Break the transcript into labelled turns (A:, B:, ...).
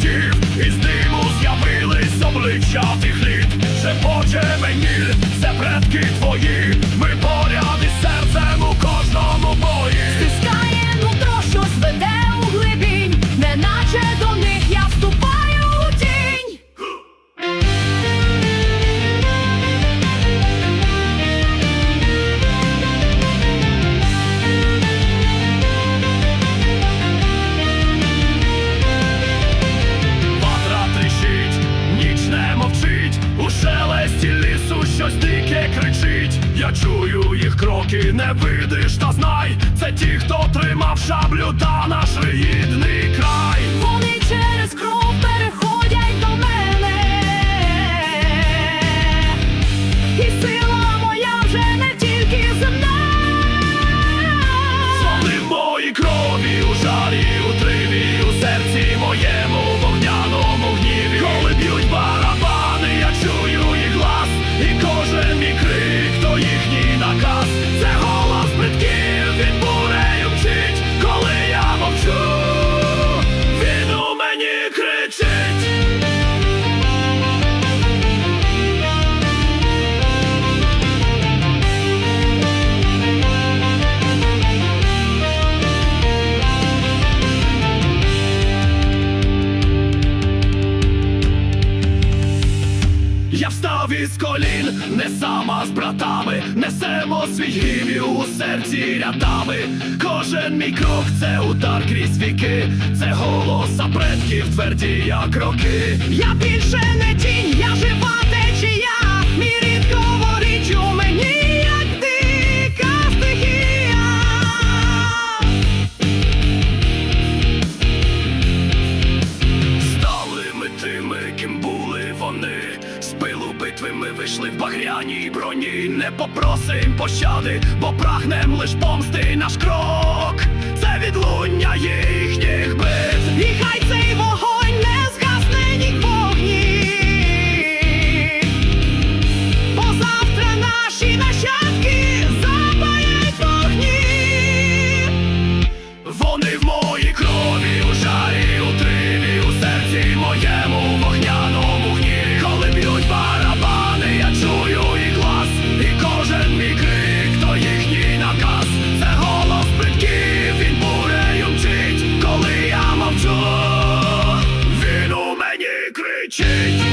A: жахітів, і з диму з'явились обличчя тих літ, Шепоче мені, все предки твої. Чую їх кроки, не видиш, та знай, це ті, хто тримав шаблю та наш рідний встав із колін, не сама з братами, несемо свій гімн у серці рядами. Кожен мій крок це удар крізь віки, це голоса предків тверді, як роки.
B: Я більше не тінь, я жива
A: битви ми вийшли в багряній броні. Не попросим пощади, бо прагнем лиш помсти наш крок.
B: change.